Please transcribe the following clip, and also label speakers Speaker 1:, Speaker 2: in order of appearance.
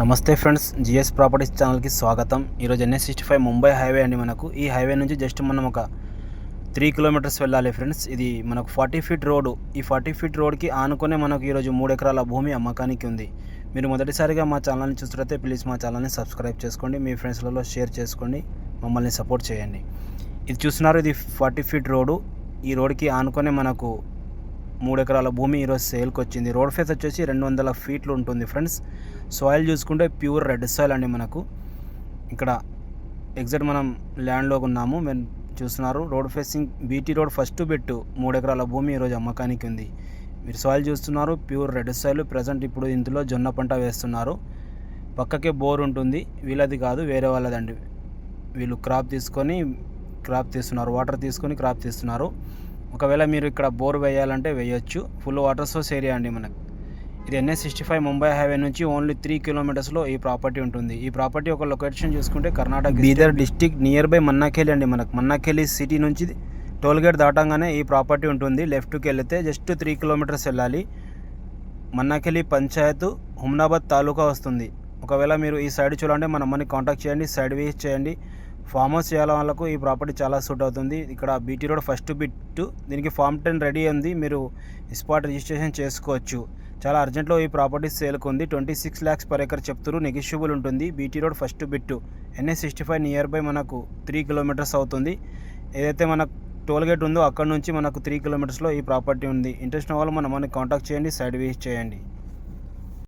Speaker 1: నమస్తే friends GS properties ఛానల్కి స్వాగతం. ఈరోజు NS sixty five Mumbai highway అండి మనకు. ఈ హైవే నుంచి జస్ట్ మనం ఒక త్రీ కిలోమీటర్స్ వెళ్ళాలి ఫ్రెండ్స్. ఇది మనకు ఫార్టీ ఫీట్ రోడ్డు ఈ ఫార్టీ ఫీట్ రోడ్కి ఆనుకునే మనకు ఈరోజు మూడు ఎకరాల భూమి అమ్మకానికి ఉంది. మీరు మొదటిసారిగా మా ఛానల్ని చూస్తున్నట్లయితే ప్లీజ్ మా ఛానల్ని సబ్స్క్రైబ్ చేసుకోండి. మీ ఫ్రెండ్స్లలో షేర్ చేసుకోండి. మమ్మల్ని సపోర్ట్ చేయండి. ఇది చూస్తున్నారు ఇది ఫార్టీ ఫీట్ రోడ్డు ఈ రోడ్కి ఆనుకునే మనకు మూడు ఎకరాల భూమి ఈరోజు సేల్కి వచ్చింది. రోడ్ ఫేస్ వచ్చేసి రెండు వందల ఫీట్లు ఉంటుంది ఫ్రెండ్స్. సాయిల్ చూసుకుంటే ప్యూర్ రెడ్ సాయిల్ అండి మనకు. ఇక్కడ ఎగ్జాక్ట్ మనం ల్యాండ్లో ఉన్నాము. మేము చూస్తున్నారు road facing BT road first bit మూడు ఎకరాల భూమి ఈరోజు అమ్మకానికి ఉంది. మీరు సాయిల్ చూస్తున్నారు ప్యూర్ రెడ్ సాయిల్. ప్రజెంట్ ఇప్పుడు ఇందులో జొన్న పంట వేస్తున్నారు. పక్కకే బోర్ ఉంటుంది. వీళ్ళది కాదు వేరే వాళ్ళదండి. వీళ్ళు క్రాప్ తీసుకొని క్రాప్ తీస్తున్నారు. వాటర్ తీసుకొని క్రాప్ తీస్తున్నారు. ఒకవేళ మీరు ఇక్కడ బోర్ వేయాలంటే వేయొచ్చు. ఫుల్ వాటర్ సోర్స్ ఏరియా అండి మనకు. ఇది NS sixty five Mumbai highway నుంచి ఓన్లీ త్రీ కిలోమీటర్స్లో ఈ ప్రాపర్టీ ఉంటుంది. ఈ ప్రాపర్టీ ఒక లొకేషన్ చూసుకుంటే Karnataka Bidar district near by Mannakheli అండి మనకు. మన్నాఖేలి సిటీ నుంచి టోల్ గేట్ దాటంగానే ఈ ప్రాపర్టీ ఉంటుంది. లెఫ్ట్కి వెళితే జస్ట్ త్రీ కిలోమీటర్స్ వెళ్ళాలి. మన్నాఖేలి పంచాయత్ హుమ్నాబాద్ తాలూకా వస్తుంది. ఒకవేళ మీరు ఈ సైడ్ చూడాలంటే మన అమ్మని కాంటాక్ట్ చేయండి. సైడ్ వేస్ చేయండి. ఫామ్ హౌస్ చేయాల వాళ్ళకు ఈ ప్రాపర్టీ చాలా సూట్ అవుతుంది. ఇక్కడ బీటీ రోడ్ ఫస్ట్ బిట్ దీనికి ఫామ్ టెన్ రెడీ ఉంది. మీరు స్పాట్ రిజిస్ట్రేషన్ చేసుకోవచ్చు. చాలా అర్జెంట్లో ఈ ప్రాపర్టీ సేల్కి ఉంది. Twenty six lakhs per acre చెప్తారు నెగిషియబుల్ ఉంటుంది. BT road first bit NS sixty five near by మనకు త్రీ కిలోమీటర్స్ అవుతుంది. ఏదైతే మనకు టోల్ గేట్ ఉందో అక్కడ నుంచి మనకు త్రీ కిలోమీటర్స్లో ఈ ప్రాపర్టీ ఉంది. ఇంట్రెస్ట్ ఉన్న వాళ్ళు మనం మనకి కాంటాక్ట్ చేయండి. సైడ్ విజిట్ చేయండి.